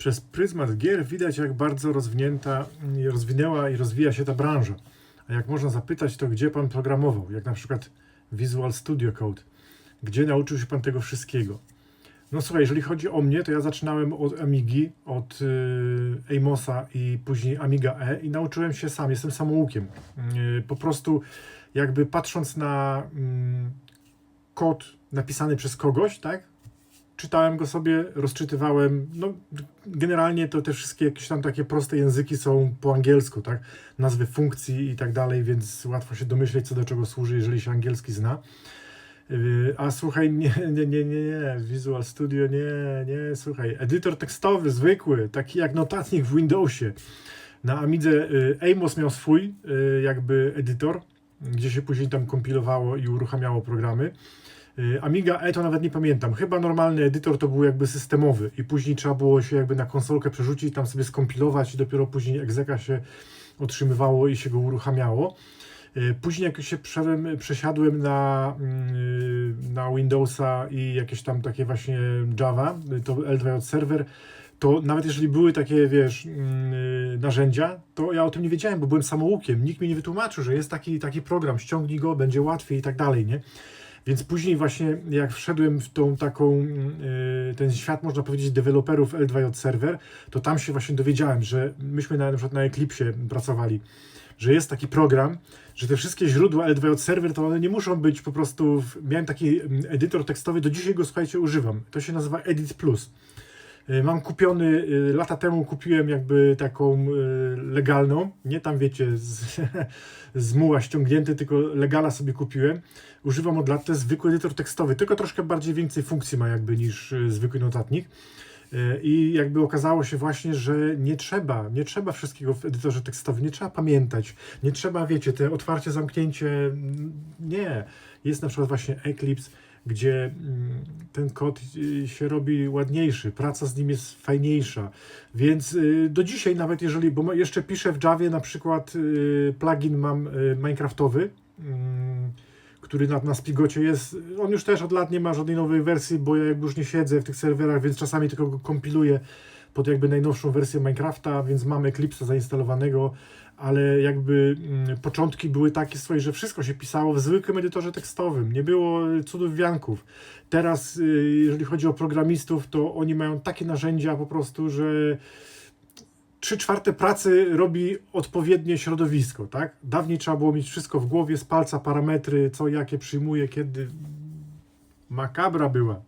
przez pryzmat gier widać, jak bardzo rozwinięta, rozwinęła i rozwija się ta branża. A jak można zapytać, to gdzie pan programował? Jak na przykład Visual Studio Code. Gdzie nauczył się pan tego wszystkiego? No słuchaj, jeżeli chodzi o mnie, to ja zaczynałem od Amigi, od y, Amosa i później Amiga E i nauczyłem się sam, jestem samoukiem. Y, po prostu jakby patrząc na mm, kod napisany przez kogoś, tak? Czytałem go sobie, rozczytywałem. No, generalnie to te wszystkie jakieś tam takie proste języki są po angielsku, tak? Nazwy funkcji i tak dalej, więc łatwo się domyśleć, co do czego służy, jeżeli się angielski zna. Yy, A słuchaj, nie, nie, nie, nie, nie, Visual Studio, nie, nie, słuchaj, edytor tekstowy, zwykły, taki jak notatnik w Windowsie. Na Amidze y, Amos miał swój y, jakby edytor, gdzie się później tam kompilowało i uruchamiało programy. Y, Amiga E to nawet nie pamiętam. Chyba normalny edytor to był jakby systemowy i później trzeba było się jakby na konsolkę przerzucić, tam sobie skompilować i dopiero później egzeka się otrzymywało i się go uruchamiało. Y, Później jak się przesiadłem na, mm, na Windowsa i jakieś tam takie właśnie Java, y, to L2J serwer, to nawet jeżeli były takie, wiesz, mm, narzędzia, to ja o tym nie wiedziałem, bo byłem samoukiem. Nikt mi nie wytłumaczył, że jest taki, taki program, ściągnij go, będzie łatwiej i tak dalej, nie? Więc później właśnie jak wszedłem w tą taką, y, ten świat, można powiedzieć, deweloperów L2J serwer, to tam się właśnie dowiedziałem, że myśmy na, na przykład na Eclipsie pracowali, że jest taki program, że te wszystkie źródła L2J serwer, to one nie muszą być po prostu, w, miałem taki mm, edytor tekstowy, do dzisiaj go słuchajcie używam, to się nazywa Edit Plus. Y, Mam kupiony, y, lata temu kupiłem jakby taką y, legalną, nie tam wiecie, z, z muła ściągnięty, tylko legala sobie kupiłem. Używam od lat, to jest zwykły edytor tekstowy, tylko troszkę bardziej więcej funkcji ma jakby niż zwykły notatnik. I jakby okazało się właśnie, że nie trzeba, nie trzeba wszystkiego w edytorze tekstowym, nie trzeba pamiętać, nie trzeba, wiecie, te otwarcie, zamknięcie, mm, nie. Jest na przykład właśnie Eclipse, gdzie mm, ten kod y, się robi ładniejszy, praca z nim jest fajniejsza. Więc y, do dzisiaj nawet jeżeli, bo jeszcze piszę w Javie na przykład y, plugin mam Minecraftowy, mm, który na, na Spigocie jest, on już też od lat nie ma żadnej nowej wersji, bo ja już nie siedzę w tych serwerach, więc czasami tylko go kompiluję pod jakby najnowszą wersję Minecrafta, więc mam Eclipse zainstalowanego, ale jakby mm, początki były takie swoje, że wszystko się pisało w zwykłym edytorze tekstowym, nie było cudów wianków. Teraz, y, jeżeli chodzi o programistów, to oni mają takie narzędzia po prostu, że trzy czwarte pracy robi odpowiednie środowisko, tak? Dawniej trzeba było mieć wszystko w głowie, z palca parametry, co jakie przyjmuje, kiedy makabra była.